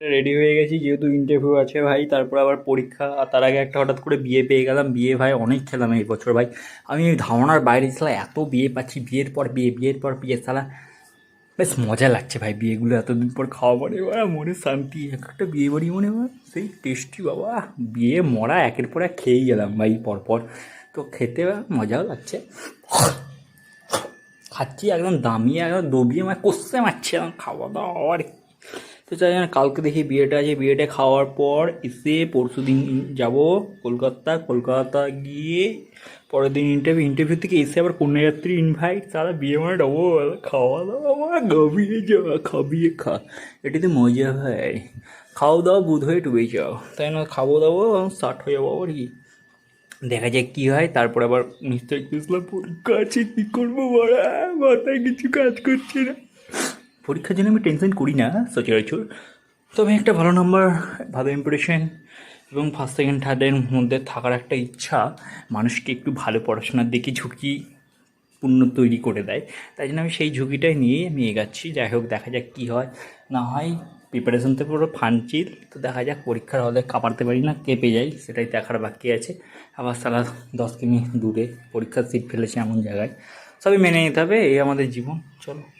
Ready হয়ে গেছি, যেহেতু ইন্টারভিউ আছে ভাই, তারপর আবার পরীক্ষা, আর তার আগে একটা হঠাৎ করে বিয়ে পেয়ে গেলাম। বিয়ে ভাই অনেক খেলাম এই বছর ভাই। আমি ধারণার বাইরে ছিলাম, এত বিয়ে পাচ্ছি, বিয়ের পর বিয়ে, বিয়ের পর বিয়ে সালা বেশ মজা লাগছে ভাই বিয়েগুলো এতদিন পর খাওয়া পরে বাবা মনে শান্তি, এক একটা বিয়ে বাড়ি মনে হয় সেই টেস্টি বাবা বিয়ে, মরা, একের পর এক খেয়েই গেলাম ভাই পরপর। তো খেতে মজাও লাগছে। খাচ্ছি একদম দামিয়ে একদম দবিয়ে মানে কষতে মারছে, একদম খাওয়া দাওয়া, আর। তো চাই কালকে দেখি বিয়েটা আছে বিয়েটা খাওয়ার পর এসে পরশু দিন যাব কলকাতা। কলকাতা গিয়ে পরের দিন ইন্টারভিউ ইন্টারভিউ থেকে এসে আবার কন্যাযাত্রী ইনভাইট সারা বিয়ে মানে ডবল খাওয়া দাওয়া আমার গাবিয়ে যা খাবিয়ে খা। এটাতে মজা হয় খাওয়া দাওয়া বুধ হয়ে ডুবে যাও তাই না, খাব দাবো স্টার্ট হয়ে যাব আর কি। দেখা যাক কী হয়, তারপর আবার নিশ্চয় আছে কী করব বড়া? মাথায় কিছু কাজ করছে না। পরীক্ষার জন্য আমি টেনশন করি না সচরাচর তবে একটা ভালো নাম্বার ভালো ইম্প্রেশন এবং ফার্স্ট সেকেন্ড থার্ডের মধ্যে থাকার একটা ইচ্ছা মানুষকে একটু ভালো পড়াশোনার দিকে ঝুঁকি পূর্ণ তৈরি করে দেয়। তাই জন্য আমি সেই ঝুঁকিটাই নিয়ে আমি এগাচ্ছি। যাই হোক, দেখা যাক কী হয়। না হয় প্রিপারেশন তো পুরো ফানচিল, তো দেখা যাক পরীক্ষার হলে কাঁপাতে পারি না, কেঁপে যাই, সেটাই দেখার বাকি আছে। আবার সারা দশ কিমি দূরে পরীক্ষার সিট ফেলেছে এমন জায়গায়। সবই মেনে নিতে হবে, এই আমাদের জীবন। চলো।